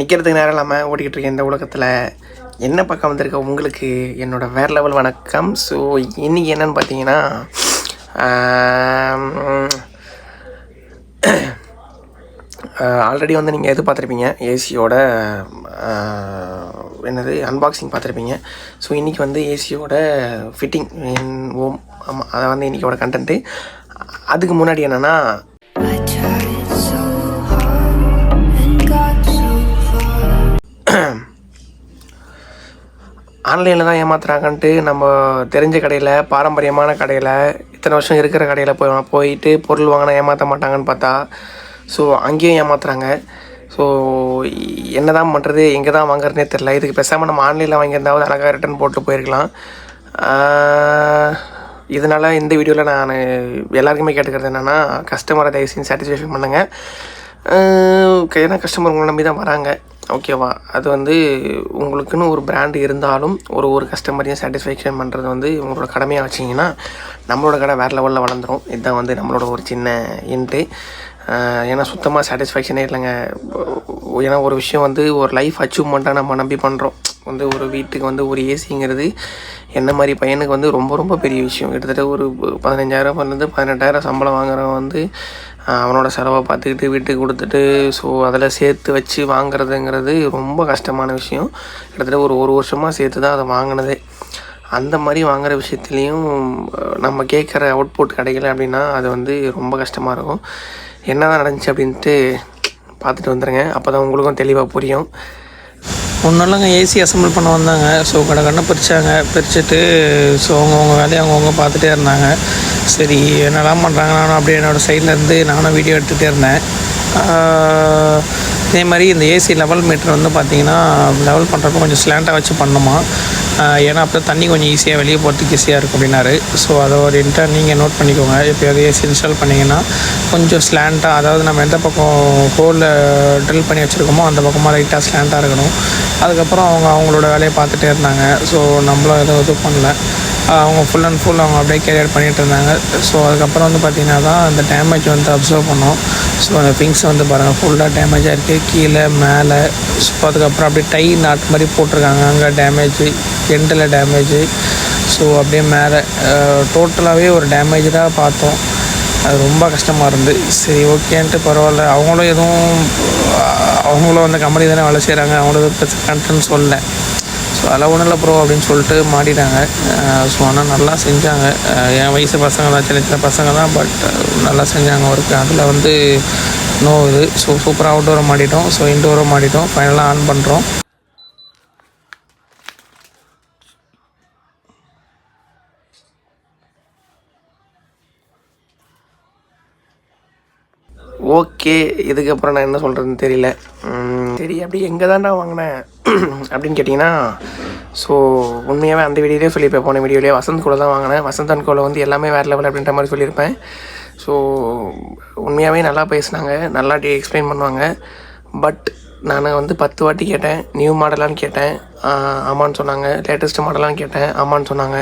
நிற்கிறதுக்கு நேரம் இல்லாமல் ஓடிக்கிட்டு இருக்க இந்த உலகத்தில் என்ன பக்கம் வந்திருக்க? உங்களுக்கு என்னோடய வேறு லெவல் வணக்கம். ஸோ இன்றைக்கி என்னன்னு பார்த்தீங்கன்னா ஆல்ரெடி வந்து நீங்கள் எது பார்த்துருப்பீங்க? ஏசியோட என்னது? அன்பாக்சிங் பார்த்துருப்பீங்க. ஸோ இன்றைக்கி வந்து ஏசியோட ஃபிட்டிங் ஓம் ஆமாம் அதை வந்து இன்றைக்கியோட கண்டென்ட்டு அதுக்கு முன்னாடி என்னென்னா ஆன்லைனில் தான் ஏமாத்துறாங்கன்ட்டு நம்ம தெரிஞ்ச கடையில் பாரம்பரியமான கடையில் இத்தனை வருஷம் இருக்கிற கடையில் போய் போயிட்டு பொருள் வாங்கினா ஏமாற்ற மாட்டாங்கன்னு பார்த்தா ஸோ அங்கேயும் ஏமாத்துறாங்க. ஸோ என்ன தான் பண்ணுறது எங்கே தான் வாங்குறதுனே தெரில இதுக்கு பேசாமல் நம்ம ஆன்லைனில் வாங்கியிருந்தாவது அழகாக ரிட்டன் போட்டு போயிருக்கலாம். இதனால் இந்த வீடியோவில் நான் எல்லாருக்குமே கேட்டுக்கிறது என்னென்னா கஸ்டமரை தயவு செஞ்சு சாட்டிஸ்ஃபேக்ஷன் பண்ணுங்கள் ஏன்னா கஸ்டமர் உங்களை நம்பி தான் வராங்க. ஓகேவா? அது வந்து உங்களுக்குன்னு ஒரு பிராண்டு இருந்தாலும் ஒரு ஒரு கஸ்டமரையும் சாட்டிஸ்ஃபேக்ஷன் பண்ணுறது வந்து உங்களோட கடமையாக வச்சிங்கன்னா நம்மளோட கடை வேறு லெவலில் வளர்ந்துரும். இதுதான் வந்து நம்மளோட ஒரு சின்ன இன்ட்டு ஏன்னா சுத்தமாக சாட்டிஸ்ஃபேக்ஷனே இல்லைங்க. ஏன்னா ஒரு விஷயம் வந்து ஒரு லைஃப் அச்சீவ்மெண்ட்டாக நம்ம நம்பி பண்ணுறோம் வந்து ஒரு வீட்டுக்கு வந்து ஒரு ஏசிங்கிறது என்ன மாதிரி பையனுக்கு வந்து ரொம்ப ரொம்ப பெரிய விஷயம். கிட்டத்தட்ட ஒரு பதினஞ்சாயிரம் பண்ணுறது பதினெட்டாயிரம் சம்பளம் வாங்குறவன் வந்து அவனோட செலவை பார்த்துக்கிட்டு வீட்டுக்கு கொடுத்துட்டு ஸோ அதில் சேர்த்து வச்சு வாங்குறதுங்கிறது ரொம்ப கஷ்டமான விஷயம். கிட்டத்தட்ட ஒரு ஒரு வருஷமாக சேர்த்து தான் அதை வாங்கினதே. அந்த மாதிரி வாங்குகிற விஷயத்துலேயும் நம்ம கேட்குற அவுட்புட் கிடைக்கல அப்படின்னா அது வந்து ரொம்ப கஷ்டமாக இருக்கும். என்ன தான் நடந்துச்சு அப்படின்ட்டு பார்த்துட்டு வந்துடுங்க அப்போ தான் உங்களுக்கும் தெளிவாக புரியும். முன்னெல்லாம் ஏசி அசம்பிள் பண்ண வந்தாங்க. ஸோ கடை கடனை பிரித்தாங்க பிரிச்சுட்டு ஸோ அவங்கவுங்க வேலையை அவங்கவுங்க பார்த்துட்டே இருந்தாங்க. சரி என்னெல்லாம் பண்ணுறாங்க நானும் அப்படியே என்னோடய சைடில் இருந்து நானும் வீடியோ எடுத்துகிட்டே இருந்தேன். அதே இதே மாதிரி இந்த ஏசி லெவல் மீட்டர் வந்து பார்த்திங்கன்னா லெவல் பண்ணுறப்ப கொஞ்சம் ஸ்லாண்டாக வச்சு பண்ணணுமா ஏன்னா அப்போ தண்ணி கொஞ்சம் ஈஸியாக வெளியே போகிறதுக்கு ஈஸியாக இருக்கும் அப்படின்னாரு. ஸோ அதை ஒரு இன்டர் நீங்கள் நோட் பண்ணிக்கோங்க. எப்போயாவது ஏசி இன்ஸ்டால் பண்ணிங்கன்னா கொஞ்சம் ஸ்லாண்டாக அதாவது நம்ம எந்த பக்கம் ஹோலில் ட்ரில் பண்ணி வச்சுருக்கோமோ அந்த பக்கமாக லைட்டாக ஸ்லாண்டாக இருக்கணும். அதுக்கப்புறம் அவங்க அவங்களோட வேலையை பார்த்துட்டே இருந்தாங்க. ஸோ நம்மளும் எதுவும் இது பண்ணல. அவங்க ஃபுல் அண்ட் ஃபுல் அவங்க அப்படியே கேரியர் பண்ணிகிட்டு இருந்தாங்க. ஸோ அதுக்கப்புறம் வந்து பார்த்திங்கன்னா தான் அந்த டேமேஜ் வந்து அப்சர்வ் பண்ணோம். ஸோ அந்த திங்ஸ் வந்து பாருங்கள் ஃபுல்லாக டேமேஜாக இருக்குது கீழே மேலே ஸோ அதுக்கப்புறம் அப்படியே டை நாட் மாதிரி போட்டிருக்காங்க. அங்கே டேமேஜ் எண்டில் டேமேஜ் ஸோ அப்படியே மேலே டோட்டலாகவே ஒரு டேமேஜாக பார்த்தோம். அது ரொம்ப கஷ்டமாக இருந்து சரி ஓகேன்ட்டு பரவாயில்ல. அவங்களும் எதுவும் அவங்களும் அந்த கம்பெனி தானே வேலை செய்கிறாங்க அவங்களும் கண்டென்ட் சொல்லலை. ஸோ அதெல்லாம் ஒன்றும் இல்லை ப்ரோ அப்படின்னு சொல்லிட்டு மாட்டிட்டாங்க. ஸோ ஆனால் நல்லா செஞ்சாங்க. என் வயசு பசங்க தான் சின்ன சின்ன பசங்க தான் பட் நல்லா செஞ்சாங்க ஒர்க்கு அதில் வந்து நோ இது. ஸோ சூப்பராக அவுட்டோரை மாட்டிட்டோம். ஸோ இன்டோரை மாட்டிட்டோம். ஃபைனலாக ஆன் பண்ணுறோம் ஓகே இதுக்கப்புறம் நான் என்ன சொல்கிறதுன்னு தெரியல. சரி அப்படி எங்கே தான்டா வாங்கினேன்? அப்படின்னு கேட்டிங்கன்னா ஸோ உண்மையாகவே அந்த வீடியோலேயே சொல்லியிருப்பேன். போன வீடியோலேயே வசந்த் கூட தான் வாங்கினேன். வசந்த் அண்ட் கோவில் வந்து எல்லாமே வேறு லெவல் அப்படின்ற மாதிரி சொல்லியிருப்பேன். ஸோ உண்மையாகவே நல்லா பேசுனாங்க. நல்லா எக்ஸ்பிளைன் பண்ணுவாங்க. பட் நான் வந்து பத்து வாட்டி கேட்டேன். நியூ மாடலான்னு கேட்டேன். ஆமான்னு சொன்னாங்க. லேட்டஸ்ட் மாடலான்னு கேட்டேன். ஆமான்னு சொன்னாங்க.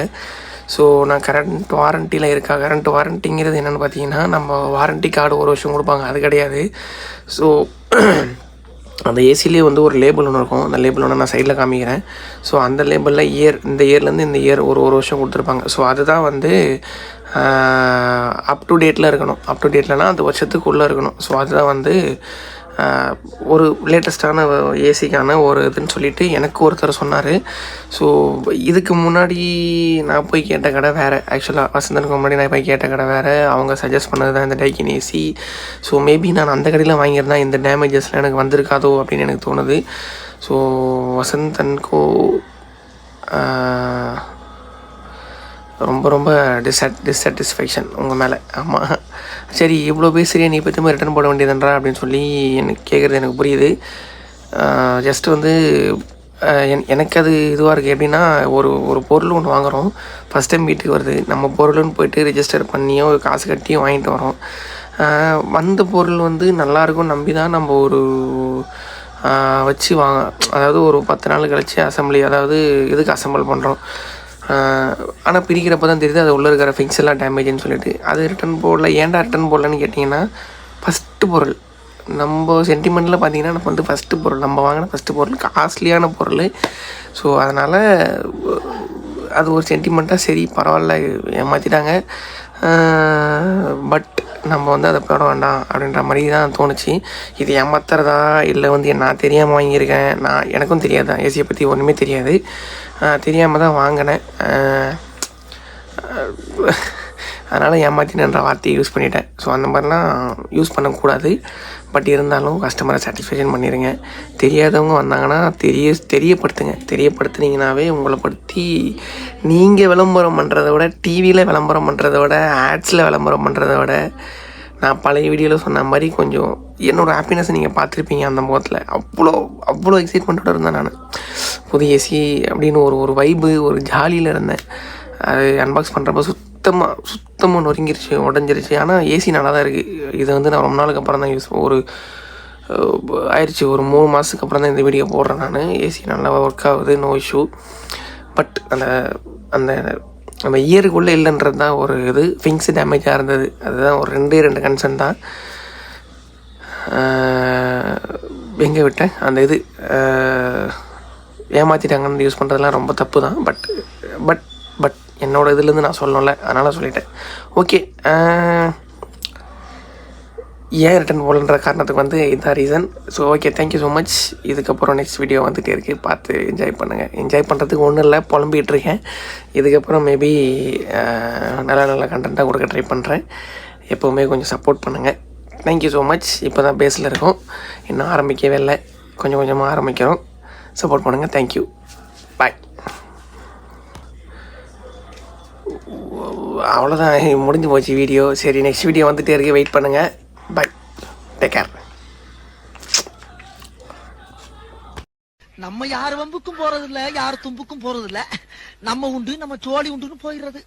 ஸோ நான் கரண்ட் வாரண்ட்டியில் இருக்கா? கரண்ட் வாரண்ட்டிங்கிறது என்னென்னு பார்த்தீங்கன்னா நம்ம வாரண்டி கார்டு ஒரு வருஷம் கொடுப்பாங்க. அது கிடையாது. ஸோ அந்த ஏசிலே வந்து ஒரு லேபிள் ஒன்று இருக்கும். அந்த லேபிள் ஒன்று நான் சைடில் காமிக்கிறேன். ஸோ அந்த லேபிளில் இயர் இந்த இயர்லேருந்து இந்த இயர் ஒரு ஒரு வருஷம் கொடுத்துருப்பாங்க. ஸோ அதுதான் வந்து அப் டு டேட்டில் இருக்கணும். அப் டு டேட்லனா அந்த வருஷத்துக்குள்ளே இருக்கணும். ஸோ அதுதான் வந்து ஒரு லேட்டஸ்ட்டான ஏசிக்கான ஒரு இதுன்னு சொல்லிட்டு எனக்கு ஒருத்தர் சொன்னார். ஸோ இதுக்கு முன்னாடி நான் போய் கேட்ட கடை வேறு. ஆக்சுவலாக வசந்தனுக்கு முன்னாடி நான் போய் கேட்ட கடை வேறு. அவங்க சஜஸ்ட் பண்ணது தான் இந்த டைக்கின் ஏசி ஸோ மேபி நான் அந்த கடையில் வாங்கியிருந்தா இந்த டேமேஜஸ்லாம் எனக்கு வந்திருக்காதோ அப்படின்னு எனக்கு தோணுது. ஸோ வசந்தன்கோ ரொம்ப ரொம்ப டிஸ்சாட் டிஸ்சாட்டிஸ்ஃபேக்ஷன் உங்கள் மேலே. ஆமாம் சரி இவ்வளோ பேசுகிறியா நீ பற்றி ரிட்டர்ன் போட வேண்டியதுன்றா அப்படின்னு சொல்லி எனக்கு கேட்குறது எனக்கு புரியுது. ஜஸ்ட் வந்து என்- எனக்கு அது இதுவாக இருக்குது எப்படின்னா ஒரு ஒரு பொருள் ஒன்று வாங்குகிறோம் ஃபஸ்ட் டைம் வீட்டுக்கு வருது. நம்ம பொருள்னு போயிட்டு ரிஜிஸ்டர் பண்ணியோ காசு கட்டியோ வாங்கிட்டு வரோம் வந்த பொருள் வந்து நல்லாயிருக்கும் நம்பி தான் நம்ம ஒரு வச்சு வாங்க அதாவது ஒரு பத்து நாள் கழித்து அசம்பிளி அதாவது இதுக்கு அசம்பிள் பண்ணுறோம் ஆனால் பிரிக்கிறப்ப தான் தெரியுது அது உள்ளே இருக்கிற ஃபிக்ஸ் எல்லாம் டேமேஜ்னு சொல்லிட்டு. அது ரிட்டன் போடல ஏன்டா ரிட்டன் போடலன்னு கேட்டிங்கன்னா ஃபஸ்ட்டு பொருள். நம்ம சென்டிமெண்ட்டில் பார்த்தீங்கன்னா நம்ம வந்து ஃபஸ்ட்டு பொருள். நம்ம வாங்கின ஃபஸ்ட்டு பொருள் காஸ்ட்லியான பொருள். ஸோ அதனால் அது ஒரு சென்டிமெண்ட்டாக சரி பரவாயில்ல ஏமாற்றிட்டாங்க பட் நம்ம வந்து அதை போட வேண்டாம் அப்படின்ற மாதிரி தான் தோணுச்சு. இது ஏமாத்துறதா இல்லை வந்து நான் தெரியாமல் வாங்கியிருக்கேன் நான் எனக்கும் தெரியாது? ஏசியை பற்றி ஒன்றுமே தெரியாது. தெரியாமல் தான் வாங்கினேன். அதனால் ஏமாத்தினன்ற வார்த்தையை யூஸ் பண்ணிட்டேன். ஸோ அந்த மாதிரிலாம் யூஸ் பண்ணக்கூடாது. பட் இருந்தாலும் கஸ்டமரை சாட்டிஸ்ஃபேக்ஷன் பண்ணிடுங்க தெரியாதவங்க வந்தாங்கன்னா தெரிய தெரியப்படுத்துங்க. தெரியப்படுத்துனீங்கனாவே உங்களை பற்றி நீங்கள் விளம்பரம் பண்ணுறத விட டிவியில் விளம்பரம் பண்ணுறத விட ஆட்ஸில் விளம்பரம் பண்ணுறத விட நான் பழைய வீடியோவில் சொன்ன மாதிரி கொஞ்சம் என்னோடய ஹாப்பினஸ் நீங்கள் பார்த்துருப்பீங்க அந்த முகத்தில். அவ்வளோ அவ்வளோ எக்ஸைட்மெண்ட்டோடு இருந்தேன் நான். புது ஏசி அப்படின்னு ஒரு ஒரு வைபு ஒரு ஜாலியில் இருந்தேன். அது அன்பாக்ஸ் பண்ணுறப்ப சுத்தமாக சுத்தமாக நொறுங்கிருச்சு உடஞ்சிருச்சு. ஆனால் ஏசி நல்லா தான் இருக்குது இதை வந்து நான் ரொம்ப நாளுக்கு அப்புறம் தான் யூஸ் ஒரு ஆயிடுச்சு. ஒரு மூணு மாதத்துக்கு அப்புறம் தான் இந்த வீடியோ போடுறேன் நான். ஏசி நல்லா ஒர்க் ஆகுது நோ இஷ்யூ பட் அந்த அந்த அந்த இயருக்குள்ளே இல்லைன்றது தான் ஒரு இது. ஃபிங்ஸ் டேமேஜாக இருந்தது. அதுதான் ஒரு ரெண்டே ரெண்டு கன்சர்ன் தான். எங்கே விட்டேன்? அந்த இது ஏமாற்றிட்டாங்கன்னு யூஸ் பண்ணுறதுலாம் ரொம்ப தப்பு தான் பட் பட் பட் என்னோடய இதுலேருந்து நான் சொல்லணும்ல அதனால் சொல்லிட்டேன். ஓகே ஏன் ரிட்டன் போகலன்ற காரணத்துக்கு வந்து இதுதான் reason so okay thank you so much இதுக்கப்புறம் நெக்ஸ்ட் வீடியோ வந்துகிட்டே இருக்குது பார்த்து என்ஜாய் பண்ணுங்கள் என்ஜாய் பண்ணுறதுக்கு ஒன்றும் இல்லை புலம்பிகிட்டு இருக்கேன். இதுக்கப்புறம் மேபி நல்ல நல்ல கண்டென்ட்டாக கொடுக்க ட்ரை பண்ணுறேன் எப்போவுமே கொஞ்சம் சப்போர்ட் பண்ணுங்கள் தேங்க்யூ ஸோ மச் இப்போ தான் பேஸில் இருக்கோம். இன்னும் ஆரம்பிக்கவே இல்லை. கொஞ்சம் கொஞ்சமாக ஆரம்பிக்கிறோம். சப்போர்ட் பண்ணுங்கள் தேங்க்யூ பாய் அவ்வளோதான் முடிஞ்சு போச்சு வீடியோ. சரி நெக்ஸ்ட் வீடியோ வந்துட்டே இருக்கு. வெயிட் பண்ணுங்கள் பாய் டேக் கேர் நம்ம யார் வம்புக்கும் போகிறதில்ல யார் தும்புக்கும் போகிறதில்ல நம்ம உண்டு நம்ம சோழி உண்டுன்னு போயிடுறது.